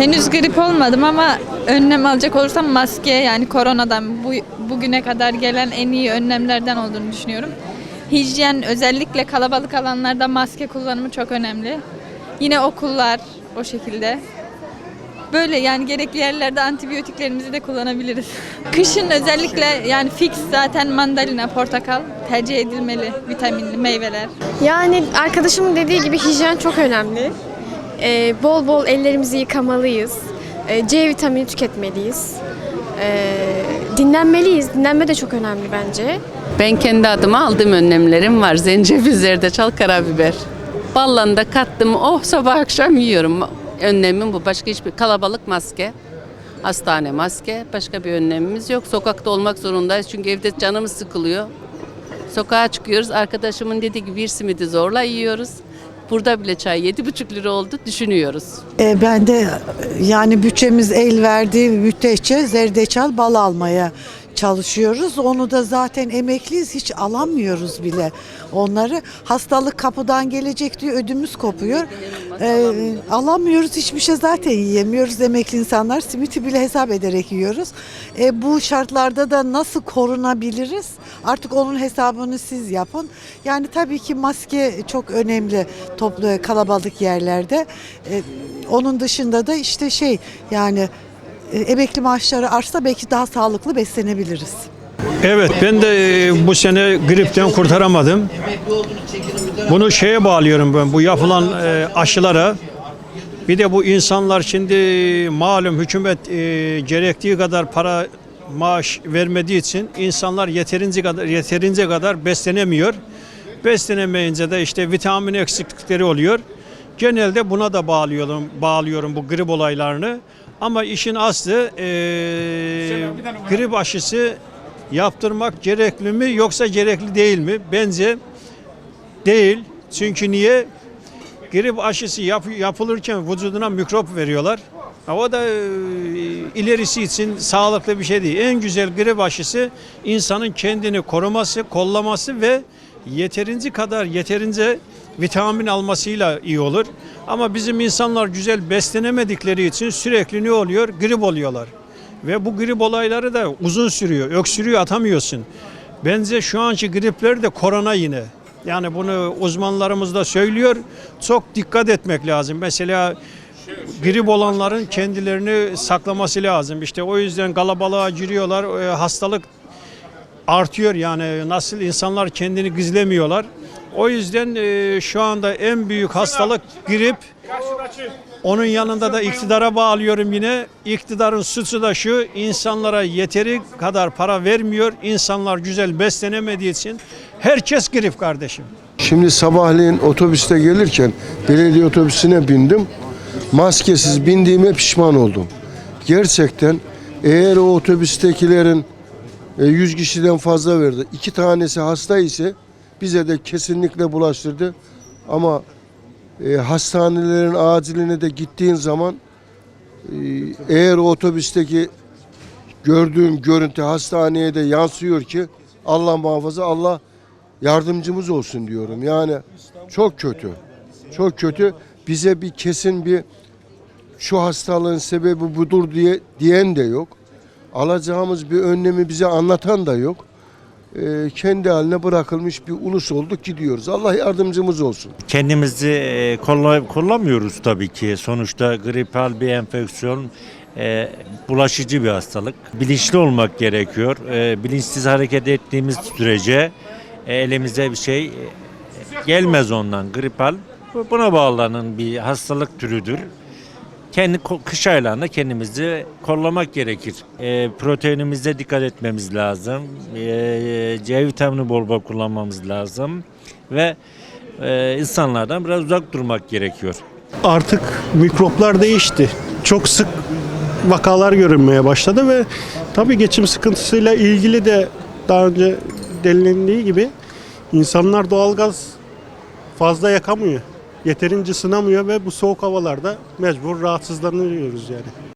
Henüz grip olmadım ama önlem alacak olursam maske yani koronadan bu bugüne kadar gelen en iyi önlemlerden olduğunu düşünüyorum. Hijyen özellikle kalabalık alanlarda maske kullanımı çok önemli. Yine okullar o şekilde. Böyle yani gerekli yerlerde antibiyotiklerimizi de kullanabiliriz. Kışın özellikle yani fix zaten mandalina, portakal tercih edilmeli vitaminli meyveler. Yani arkadaşımın dediği gibi hijyen çok önemli. Ee, bol bol ellerimizi yıkamalıyız. Ee, C vitamini tüketmeliyiz. Ee, dinlenmeliyiz. Dinlenme de çok önemli bence. Ben kendi adıma aldığım önlemlerim var. Zencefil, zerdeçal, karabiber. Ballan da kattım. Oh sabah akşam yiyorum. Önlemim bu. Başka hiçbir kalabalık maske. Hastane maske. Başka bir önlemimiz yok. Sokakta olmak zorundayız. Çünkü evde canımız sıkılıyor. Sokağa çıkıyoruz. Arkadaşımın dediği gibi bir simidi zorla yiyoruz. Burada bile çay 7,5 lira oldu. Düşünüyoruz. E, ben de yani bütçemiz el verdiği müddetçe zerdeçal bal almaya çalışıyoruz. Onu da zaten emekliyiz hiç alamıyoruz bile onları. Hastalık kapıdan gelecek diye ödümüz kopuyor. E, alamıyoruz hiçbir şey zaten yiyemiyoruz emekli insanlar. Simiti bile hesap ederek yiyoruz. E, bu şartlarda da nasıl korunabiliriz? Artık onun hesabını siz yapın. Yani tabii ki maske çok önemli toplu kalabalık yerlerde. E, onun dışında da işte şey yani emekli maaşları artsa belki daha sağlıklı beslenebiliriz. Evet ben de e, bu sene gripten kurtaramadım. Bunu şeye bağlıyorum ben bu yapılan e, aşılara. Bir de bu insanlar şimdi malum hükümet e, gerektiği kadar para maaş vermediği için insanlar yeterince kadar yeterince kadar beslenemiyor. Beslenemeyince de işte vitamin eksiklikleri oluyor. Genelde buna da bağlıyorum bağlıyorum bu grip olaylarını. Ama işin aslı e, grip aşısı yaptırmak gerekli mi yoksa gerekli değil mi? Bence değil. Çünkü niye? Grip aşısı yap, yapılırken vücuduna mikrop veriyorlar. O da e, ilerisi için sağlıklı bir şey değil. En güzel grip aşısı insanın kendini koruması, kollaması ve yeterince kadar yeterince vitamin almasıyla iyi olur. Ama bizim insanlar güzel beslenemedikleri için sürekli ne oluyor? Grip oluyorlar. Ve bu grip olayları da uzun sürüyor. Öksürüyor atamıyorsun. Bence şu anki gripler de korona yine. Yani bunu uzmanlarımız da söylüyor. Çok dikkat etmek lazım. Mesela grip olanların kendilerini saklaması lazım. İşte o yüzden kalabalığa giriyorlar. E, Hastalık artıyor yani nasıl insanlar kendini gizlemiyorlar. O yüzden e, şu anda en büyük hastalık grip. Onun yanında da iktidara bağlıyorum yine. İktidarın suçu da şu, insanlara yeteri kadar para vermiyor. İnsanlar güzel beslenemediği için herkes grip kardeşim. Şimdi sabahleyin otobüste gelirken belediye otobüsüne bindim. Maskesiz bindiğime pişman oldum. Gerçekten eğer o otobüstekilerin e, 100 kişiden fazla verdi. iki tanesi hasta ise bize de kesinlikle bulaştırdı. Ama e, hastanelerin aciline de gittiğin zaman e, eğer otobüsteki gördüğüm görüntü hastaneye de yansıyor ki Allah muhafaza Allah yardımcımız olsun diyorum. Yani çok kötü. Çok kötü. Bize bir kesin bir şu hastalığın sebebi budur diye diyen de yok. Alacağımız bir önlemi bize anlatan da yok. Ee, kendi haline bırakılmış bir ulus olduk gidiyoruz. Allah yardımcımız olsun. Kendimizi e, kolla- kollamıyoruz tabii ki. Sonuçta gripal bir enfeksiyon e, bulaşıcı bir hastalık. Bilinçli olmak gerekiyor. E, bilinçsiz hareket ettiğimiz sürece e, elimize bir şey e, gelmez ondan. Gripal bu- buna bağlanan bir hastalık türüdür. Kendi kış aylarında kendimizi kollamak gerekir. E, proteinimize dikkat etmemiz lazım. E, C vitamini bol bol kullanmamız lazım. Ve e, insanlardan biraz uzak durmak gerekiyor. artık mikroplar değişti. Çok sık vakalar görünmeye başladı ve tabii geçim sıkıntısıyla ilgili de daha önce denilindiği gibi insanlar doğalgaz fazla yakamıyor. Yeterince ısınamıyor ve bu soğuk havalarda mecbur rahatsızlanıyoruz yani.